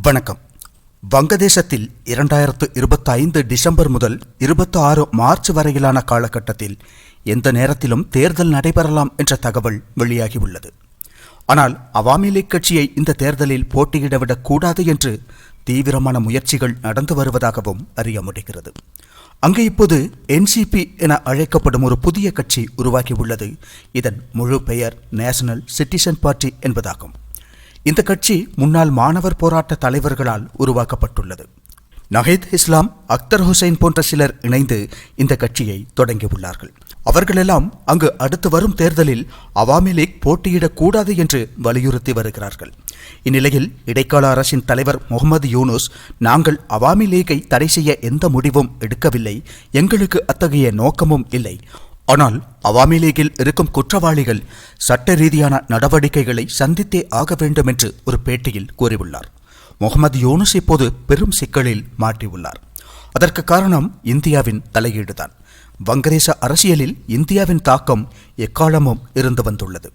வணக்கம். வங்கதேசத்தில் இரண்டாயிரத்து இருபத்தி ஐந்து டிசம்பர் முதல் இருபத்தி ஆறு மார்ச் வரையிலான காலகட்டத்தில் எந்த நேரத்திலும் தேர்தல் நடைபெறலாம் என்ற தகவல் வெளியாகியுள்ளது. ஆனால் அவாமி லீக் கட்சியை இந்த தேர்தலில் போட்டியிட விடக்கூடாது என்று தீவிரமான முயற்சிகள் நடந்து வருவதாகவும் அறிய முடிகிறது. அங்கு இப்போது என்சிபி என அழைக்கப்படும் ஒரு புதிய கட்சி உருவாகியுள்ளது. இதன் முழு பெயர் நேஷனல் சிட்டிசன் பார்ட்டி என்பதாகும். இந்த கட்சி முன்னாள் மாணவர் போராட்ட தலைவர்களால் உருவாக்கப்பட்டுள்ளது. நஹீத் இஸ்லாம் அக்தர் ஹுசைன் போன்ற சிலர் இணைந்து இந்த கட்சியை தொடங்கியுள்ளார்கள். அவர்களெல்லாம் அங்கு அடுத்து வரும் தேர்தலில் அவாமி லீக் போட்டியிடக்கூடாது என்று வலியுறுத்தி வருகிறார்கள். இந்நிலையில் இடைக்கால அரசின் தலைவர் முகமது யூனுஸ் நாங்கள் அவாமி லீகை தடை செய்ய எந்த முடிவும் எடுக்கவில்லை. எங்களுக்கு அத்தகைய நோக்கமும் இல்லை. ஆனால் அவாமி லீகில் இருக்கும் குற்றவாளிகள் சட்ட ரீதியான நடவடிக்கைகளை சந்தித்தே ஆக வேண்டும் என்று ஒரு பேட்டியில் கூறியுள்ளார். முகமது யூனுஸ் இப்போது பெரும் சிக்கலில் மாட்டியுள்ளார். அதற்கு காரணம் இந்தியாவின் தலையீடுதான். வங்கதேச அரசியலில் இந்தியாவின் தாக்கம் எக்காலமும் இருந்து வந்துள்ளது.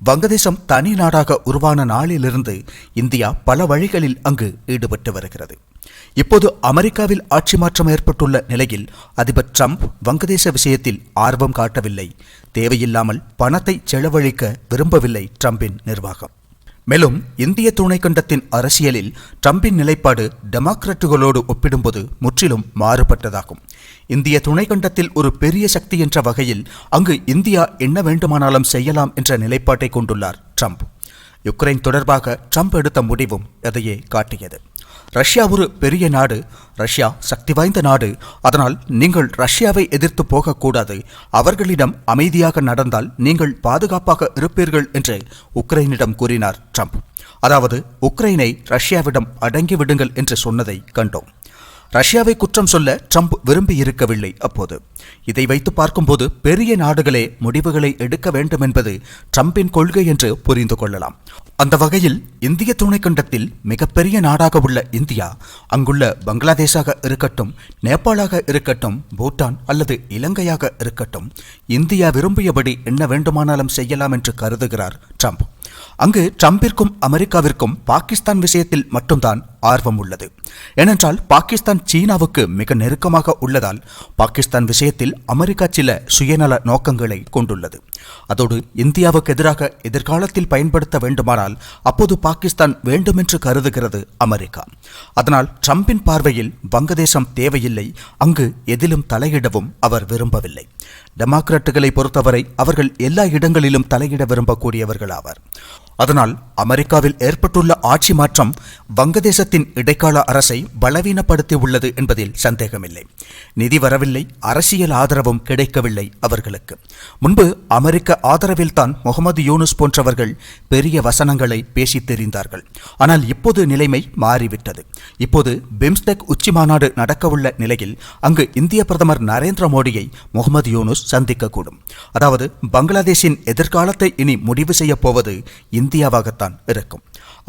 வங்கதேசம் தனி நாடாக உருவான நாளிலிருந்து இந்தியா பல வழிகளில் அங்கு ஈடுபட்டு வருகிறது. இப்போது அமெரிக்காவில் ஆட்சி மாற்றம் ஏற்பட்டுள்ள நிலையில் அதிபர் ட்ரம்ப் வங்கதேச விஷயத்தில் ஆர்வம் காட்டவில்லை. தேவையில்லாமல் பணத்தை செலவழிக்க விரும்பவில்லை ட்ரம்பின் நிர்வாகம். மேலும் இந்திய துணைக்கண்டத்தின் அரசியலில் ட்ரம்பின் நிலைப்பாடு டெமோக்ராட்டுகளோடு ஒப்பிடும்போது முற்றிலும் மாறுபட்டதாகும். இந்திய துணைக்கண்டத்தில் ஒரு பெரிய சக்தி என்ற வகையில் அங்கு இந்தியா என்ன வேண்டுமானாலும் செய்யலாம் என்ற நிலைப்பாட்டை கொண்டுள்ளார் ட்ரம்ப். யுக்ரைன் தொடர்பாக ட்ரம்ப் எடுத்த முடிவும் அதையே காட்டியது. ரஷ்யா ஒரு பெரிய நாடு ரஷ்யா சக்தி வாய்ந்த நாடு. அதனால் நீங்கள் ரஷ்யாவை எதிர்த்து போகக்கூடாது. அவர்களிடம் அமைதியாக நடந்தால் நீங்கள் பாதுகாப்பாக இருப்பீர்கள் என்று உக்ரைனிடம் கூறினார் ட்ரம்ப். அதாவது உக்ரைனை ரஷ்யாவிடம் அடங்கி விடுங்கள் என்று சொன்னதை கண்டோம். ரஷ்யாவை குற்றம் சொல்ல ட்ரம்ப் விரும்பி இருக்கவில்லை அப்போது. இதை வைத்து பார்க்கும்போது பெரிய நாடுகளே முடிவுகளை எடுக்க வேண்டும் என்பது ட்ரம்பின் கொள்கை என்று புரிந்து கொள்ளலாம். அந்த வகையில் இந்திய துணைக்கண்டத்தில் மிகப்பெரிய நாடாக உள்ள இந்தியா அங்குள்ள பங்களாதேஷாக இருக்கட்டும் நேபாளாக இருக்கட்டும் பூட்டான் அல்லது இலங்கையாக இருக்கட்டும் இந்தியா விரும்பியபடி என்ன வேண்டுமானாலும் செய்யலாம் என்று கருதுகிறார் ட்ரம்ப். அங்கு ட்ரம்பிற்கும் அமெரிக்காவிற்கும் பாகிஸ்தான் விஷயத்தில் மட்டும்தான் ஆர்வம் உள்ளது. ஏனென்றால் பாகிஸ்தான் சீனாவுக்கு மிக நெருக்கமாக உள்ளதால் பாகிஸ்தான் விஷயத்தில் அமெரிக்கா சில சுயநல நோக்கங்களை கொண்டுள்ளது. அதோடு இந்தியாவுக்கு எதிராக எதிர்காலத்தில் பயன்படுத்த வேண்டுமானால் அப்போது பாகிஸ்தான் வேண்டுமென்று கருதுகிறது அமெரிக்கா. அதனால் ட்ரம்பின் பார்வையில் வங்கதேசம் தேவையில்லை அங்கு எதிலும் தலையிடவும் அவர் விரும்பவில்லை. டெமோக்ராட்டுகளை பொறுத்தவரை அவர்கள் எல்லா இடங்களிலும் தலையிட விரும்பக்கூடியவர்கள் ஆவர் அதனால் அமெரிக்காவில் ஏற்பட்டுள்ள ஆட்சி மாற்றம் வங்கதேசத்தின் இடைக்கால அரசை பலவீனப்படுத்தி உள்ளது என்பதில் சந்தேகமில்லை. நிதி வரவில்லை அரசியல் ஆதரவும் கிடைக்கவில்லை அவர்களுக்கு. முன்பு அமெரிக்க ஆதரவில்தான் முகமது யூனுஸ் போன்றவர்கள் பெரிய வசனங்களை பேசி தெரிந்தார்கள். ஆனால் இப்போது நிலைமை மாறிவிட்டது. இப்போது பிம்ஸ்டெக் உச்சி மாநாடு நடக்கவுள்ள நிலையில் அங்கு இந்திய பிரதமர் நரேந்திர மோடியை முகமது யூனுஸ் சந்திக்கக்கூடும். அதாவது பங்களாதேஷின் எதிர்காலத்தை இனி முடிவு செய்யப் போவது இந்தியாவாகத்தான் இருக்கும்.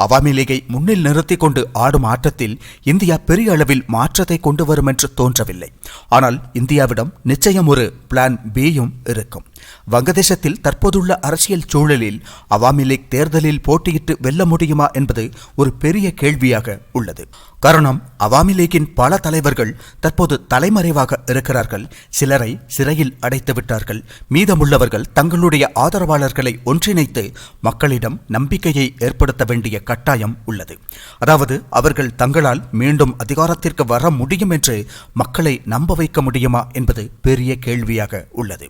அவாமி லீகை முன்னில் நிறுத்தி கொண்டு ஆடும் ஆட்டத்தில் இந்தியா பெரிய அளவில் மாற்றத்தை கொண்டு வரும் என்று தோன்றவில்லை. ஆனால் இந்தியாவிடம் நிச்சயம் ஒரு பிளான் பியும் இருக்கும். வங்கதேசத்தில் தற்போதுள்ள அரசியல் சூழலில் அவாமி லீக் தேர்தலில் போட்டியிட்டு வெல்ல முடியுமா என்பது ஒரு பெரிய கேள்வியாக உள்ளது. காரணம் அவாமி லீக்கின் பல தலைவர்கள் தற்போது தலைமறைவாக இருக்கிறார்கள். சிலரை சிறையில் அடைத்து விட்டார்கள். மீதமுள்ளவர்கள் தங்களுடைய ஆதரவாளர்களை ஒன்றிணைத்து மக்களிடம் நம்பிக்கையை ஏற்படுத்த வேண்டிய கட்டாயம் உள்ளது. அதாவது அவர்கள் தங்களால் மீண்டும் அதிகாரத்திற்கு வர முடியும் என்று மக்களை நம்ப வைக்க முடியுமா என்பது பெரிய கேள்வியாக உள்ளது.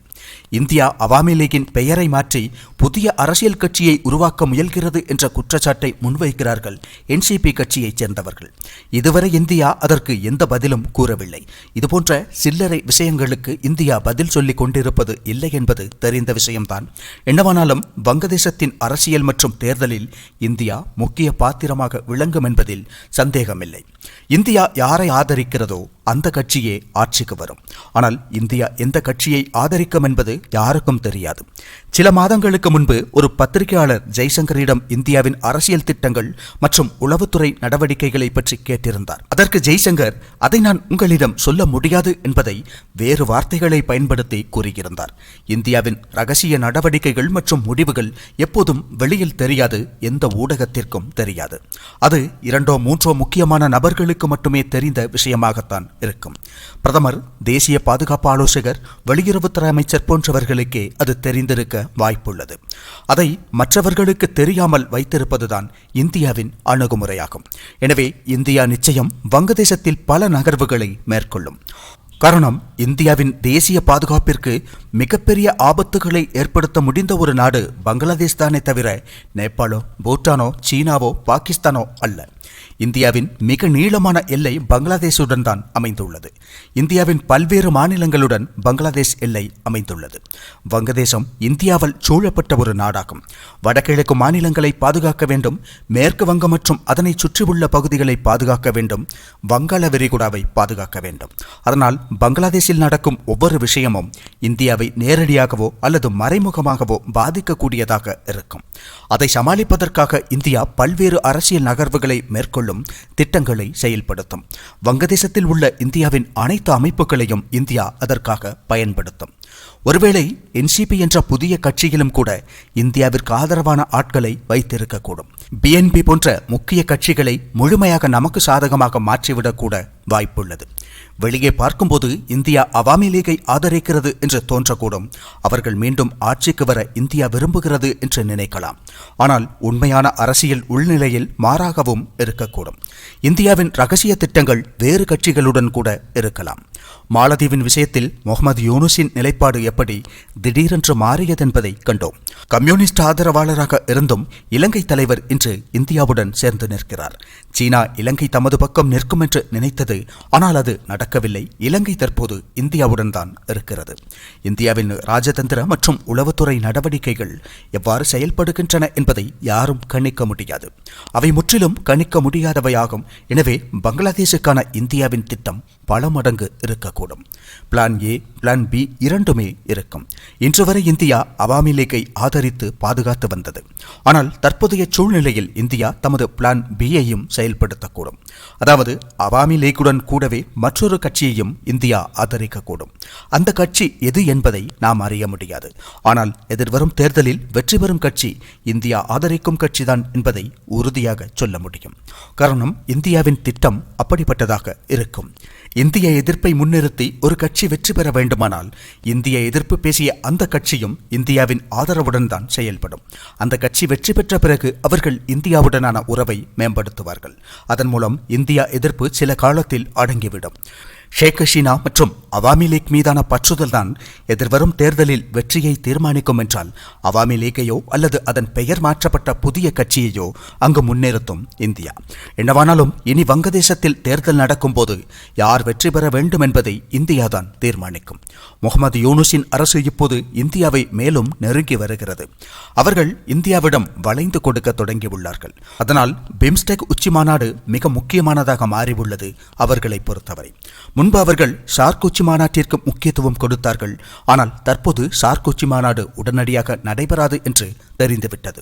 இந்தியா அவாமி லீக்கின் பெயரை மாற்றி புதிய அரசியல் கட்சியை உருவாக்க முயல்கிறது என்ற குற்றச்சாட்டை முன்வைக்கிறார்கள் என்சிபி கட்சியைச் சேர்ந்தவர்கள். இதுவரை இந்தியா அதற்கு எந்த பதிலும் கூறவில்லை. இதுபோன்ற சில்லறை விஷயங்களுக்கு இந்தியா பதில் சொல்லிக் கொண்டிருப்பது இல்லை என்பது தெரிந்த விஷயம்தான். என்னவானாலும் வங்கதேசத்தின் அரசியல் மற்றும் தேர்தலில் இந்தியா முக்கிய பாத்திரமாக விளங்கும் என்பதில் சந்தேகமில்லை. இந்தியா யாரை ஆதரிக்கிறதோ அந்த கட்சியே ஆட்சிக்கு வரும். ஆனால் இந்தியா எந்த கட்சியை ஆதரிக்கும் என்பது யாருக்கும் தெரியாது. சில மாதங்களுக்கு முன்பு ஒரு பத்திரிகையாளர் ஜெய்சங்கரிடம் இந்தியாவின் அரசியல் திட்டங்கள் மற்றும் உளவுத்துறை நடவடிக்கைகளை பற்றி கேட்டிருந்தார். அதற்கு ஜெய்சங்கர் அதை நான் உங்களிடம் சொல்ல முடியாது என்பதை வேறு வார்த்தைகளை பயன்படுத்தி கூறியிருந்தார். இந்தியாவின் ரகசிய நடவடிக்கைகள் மற்றும் முடிவுகள் எப்போதும் வெளியில் தெரியாது எந்த ஊடகத்திற்கும் தெரியாது. அது இரண்டோ மூன்றோ முக்கியமான நபர்களுக்கு மட்டுமே தெரிந்த விஷயமாகத்தான் இருக்கும். பிரதமர் தேசிய பாதுகாப்பு ஆலோசகர் வெளியுறவுத்துறை அமைச்சர் போன்றவர்களுக்கே அது தெரிந்திருக்க வாய்ப்புள்ளது. அதை மற்றவர்களுக்கு தெரியாமல் வைத்திருப்பதுதான் இந்தியாவின் அணுகுமுறையாகும். எனவே இந்தியா நிச்சயம் வங்கதேசத்தில் பல நகர்வுகளை மேற்கொள்ளும். காரணம் இந்தியாவின் தேசிய பாதுகாப்பிற்கு மிகப்பெரிய ஆபத்துகளை ஏற்படுத்த முடிந்த ஒரு நாடு பங்களாதேஷ் தானே தவிர நேபாளோ பூட்டானோ சீனாவோ பாகிஸ்தானோ அல்ல. இந்தியாவின் மிக நீளமான எல்லை பங்களாதேஷுடன் தான் அமைந்துள்ளது. இந்தியாவின் பல்வேறு மாநிலங்களுடன் பங்களாதேஷ் எல்லை அமைந்துள்ளது. வங்கதேசம் இந்தியாவால் சூழப்பட்ட ஒரு நாடாகும். வடகிழக்கு மாநிலங்களை பாதுகாக்க வேண்டும் மேற்கு வங்கம் மற்றும் அதனை சுற்றியுள்ள பகுதிகளை பாதுகாக்க வேண்டும் வங்காள விரிகுடாவை பாதுகாக்க வேண்டும். அதனால் பங்களாதேஷில் நடக்கும் ஒவ்வொரு விஷயமும் இந்தியாவை நேரடியாகவோ அல்லது மறைமுகமாகவோ பாதிக்கக்கூடியதாக இருக்கும். அதை சமாளிப்பதற்காக இந்தியா பல்வேறு அரசியல் நகர்வுகளை மேற்கொள்ளும் திட்டங்களை செயல்படுத்தும். வங்கதேசத்தில் உள்ள இந்தியாவின் அனைத்து அமைப்புகளையும் இந்தியா அதற்காக பயன்படுத்தும். ஒருவேளை என்சிபி என்ற புதிய கட்சியிலும் கூட இந்தியாவிற்கு ஆதரவான ஆட்களை வைத்திருக்கக்கூடும். பிஎன்பி போன்ற முக்கிய கட்சிகளை முழுமையாக நமக்கு சாதகமாக மாற்றிவிடக்கூட வாய்ப்புள்ளது. வெளியே பார்க்கும்போது இந்தியா அவாமி லீகை ஆதரிக்கிறது என்று தோன்றக்கூடும். அவர்கள் மீண்டும் ஆட்சிக்கு வர இந்தியா விரும்புகிறது என்று நினைக்கலாம். ஆனால் உண்மையான அரசியல் உள்நிலையில் மாறாகவும் இருக்கக்கூடும். இந்தியாவின் ரகசிய திட்டங்கள் வேறு கட்சிகளுடன் கூட இருக்கலாம். மாலதீவின் விஷயத்தில் முகமது யூனுஸின் நிலைப்பாடு எப்படி திடீரென்று மாறியதென்பதை கண்டோம். கம்யூனிஸ்ட் ஆதரவாளராக இருந்தும் இலங்கை தலைவர் இன்று இந்தியாவுடன் சேர்ந்து நிற்கிறார். சீனா இலங்கை தமது பக்கம் நிற்கும் என்று நினைத்தது ஆனால் அது நடக்கவில்லை. இலங்கை தற்போது இந்தியாவுடன் தான் இருக்கிறது. இந்தியாவின் ராஜதந்திர மற்றும் உளவுத்துறை நடவடிக்கைகள் எவ்வாறு செயல்படுகின்றன என்பதை யாரும் கணிக்க முடியாது. அவை முற்றிலும் கணிக்க முடியாதவையாகும். எனவே பங்களாதேஷுக்கான இந்தியாவின் திட்டம் பல மடங்கு இருக்கக்கூடும். பிளான் ஏ பிளான் பி இரண்டுமே இருக்கும். இன்று வரை இந்தியா அவாமி லீக்கை ஆதரித்து பாதுகாத்து வந்தது. ஆனால் தற்போதைய சூழ்நிலையில் இந்தியா தமது பிளான் பியையும் செயல்படுத்தக்கூடும். அதாவது அவாமி லீக்குடன் கூடவே மற்றொரு கட்சியையும் இந்தியா ஆதரிக்கக்கூடும். அந்த கட்சி எது என்பதை நாம் அறிய முடியாது. ஆனால் எதிர்வரும் தேர்தலில் வெற்றி பெறும் கட்சி இந்தியா ஆதரிக்கும் கட்சிதான் என்பதை உறுதியாக சொல்ல முடியும். காரணம் இந்தியாவின் திட்டம் அப்படிப்பட்டதாக இருக்கும். இந்திய எதிர்ப்பை முன்னிறுத்தி ஒரு கட்சி வெற்றி பெற வேண்டுமானால் இந்திய எதிர்ப்பு பேசிய அந்த கட்சியும் இந்தியாவின் ஆதரவுடன் தான் செயல்படும். அந்த கட்சி வெற்றி பெற்ற பிறகு அவர்கள் இந்தியாவுடனான உறவை மேம்படுத்துவார்கள். அதன் மூலம் இந்தியா எதிர்ப்பு சில காலத்தில் அடங்கிவிடும். ஷேக் ஹசீனா மற்றும் அவாமி லீக் மீதான பற்றுதல் தான் எதிர்வரும் தேர்தலில் வெற்றியை தீர்மானிக்கும் என்றால் அவாமி லீக்கையோ அல்லது அதன் பெயர் மாற்றப்பட்ட புதிய கட்சியையோ அங்கு முன்னிறுத்தும் இந்தியா. என்னவானாலும் இனி வங்கதேசத்தில் தேர்தல் நடக்கும்போது யார் வெற்றி பெற வேண்டும் என்பதை இந்தியா தான் தீர்மானிக்கும். முகமது யூனுஸின் அரசு இப்போது இந்தியாவை மேலும் நெருங்கி வருகிறது. அவர்கள் இந்தியாவிடம் வளைந்து கொடுக்க தொடங்கியுள்ளார்கள். அதனால் பிம்ஸ்டெக் உச்சி மாநாடு மிக முக்கியமானதாக மாறியுள்ளது அவர்களை பொறுத்தவரை. முன்பு அவர்கள் சார்கோச்சி மாநாட்டிற்கு முக்கியத்துவம் கொடுத்தார்கள். ஆனால் தற்போது சார்கோச்சி மாநாடு உடனடியாக நடைபெறாது என்று தெரிந்துவிட்டது.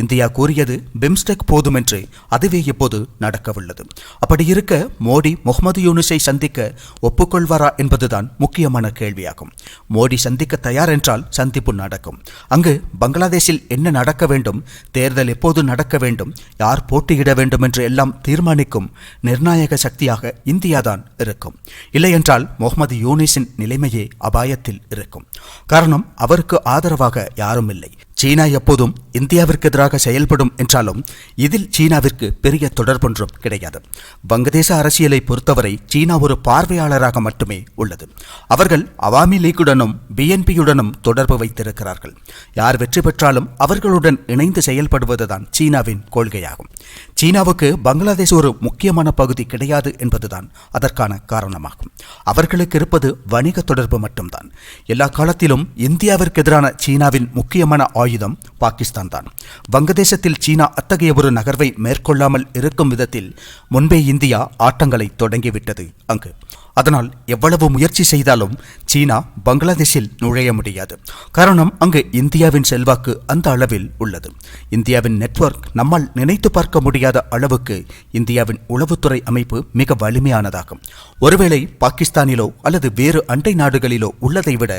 இந்தியா கூறியது பிம்ஸ்டெக் போதுமென்று அதுவே இப்போது நடக்கவுள்ளது. அப்படி இருக்க மோடி முகமது யூனிஸை சந்திக்க ஒப்புக்கொள்வாரா என்பதுதான் முக்கியமான கேள்வியாகும். மோடி சந்திக்க தயார் என்றால் சந்திப்பு நடக்கும். அங்கு பங்களாதேஷில் என்ன நடக்க வேண்டும் தேர்தல் எப்போது நடக்க வேண்டும் யார் போட்டியிட வேண்டும் என்று எல்லாம் தீர்மானிக்கும் நிர்ணாயக சக்தியாக இந்தியாதான் இருக்கும். இல்லையென்றால் முகமது யூனிஸின் நிலைமையே அபாயத்தில் இருக்கும். காரணம் அவருக்கு ஆதரவாக யாரும் இல்லை. சீனா எப்போதும் இந்தியாவிற்கு எதிராக செயல்படும் என்றாலும் இதில் சீனாவிற்கு பெரிய தொடர்பொன்றும் கிடையாது. வங்கதேச அரசியலை பொறுத்தவரை சீனா ஒரு பார்வையாளராக மட்டுமே உள்ளது. அவர்கள் அவாமி லீக்குடனும் பிஎன்பியுடனும் தொடர்பு வைத்திருக்கிறார்கள். யார் வெற்றி பெற்றாலும் அவர்களுடன் இணைந்து செயல்படுவதுதான் சீனாவின் கொள்கையாகும். சீனாவுக்கு பங்களாதேஷ் ஒரு முக்கியமான பகுதி கிடையாது என்பதுதான் அதற்கான காரணமாகும். அவர்களுக்கு இருப்பது வணிக தொடர்பு மட்டும்தான். எல்லா காலத்திலும் இந்தியாவிற்கு எதிரான சீனாவின் முக்கியமான ஆயுதம் பாகிஸ்தான் தான் வங்கதேசத்தில் சீனா அத்தகைய ஒரு நகர்வை மேற்கொள்ளாமல் இருக்கும் விதத்தில் முன்பே இந்தியா ஆட்டங்களை தொடங்கிவிட்டது அங்கு. அதனால் எவ்வளவு முயற்சி செய்தாலும் சீனா பங்களாதேஷில் நுழைய முடியாது. காரணம் அங்கு இந்தியாவின் செல்வாக்கு அந்த அளவில் உள்ளது. இந்தியாவின் நெட்வொர்க் நம்மால் நினைத்து பார்க்க முடியாத அளவுக்கு இந்தியாவின் உளவுத்துறை அமைப்பு மிக வலிமையானதாகும். ஒருவேளை பாகிஸ்தானிலோ அல்லது வேறு அண்டை நாடுகளிலோ உள்ளதை விட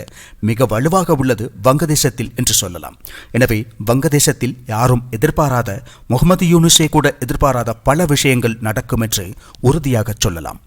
மிக வலுவாக உள்ளது வங்கதேசத்தில் என்று சொல்லலாம். எனவே வங்கதேசத்தில் யாரும் எதிர்பாராத முகமது யூனிஸே கூட எதிர்பாராத பல விஷயங்கள் நடக்கும் என்று உறுதியாக சொல்லலாம்.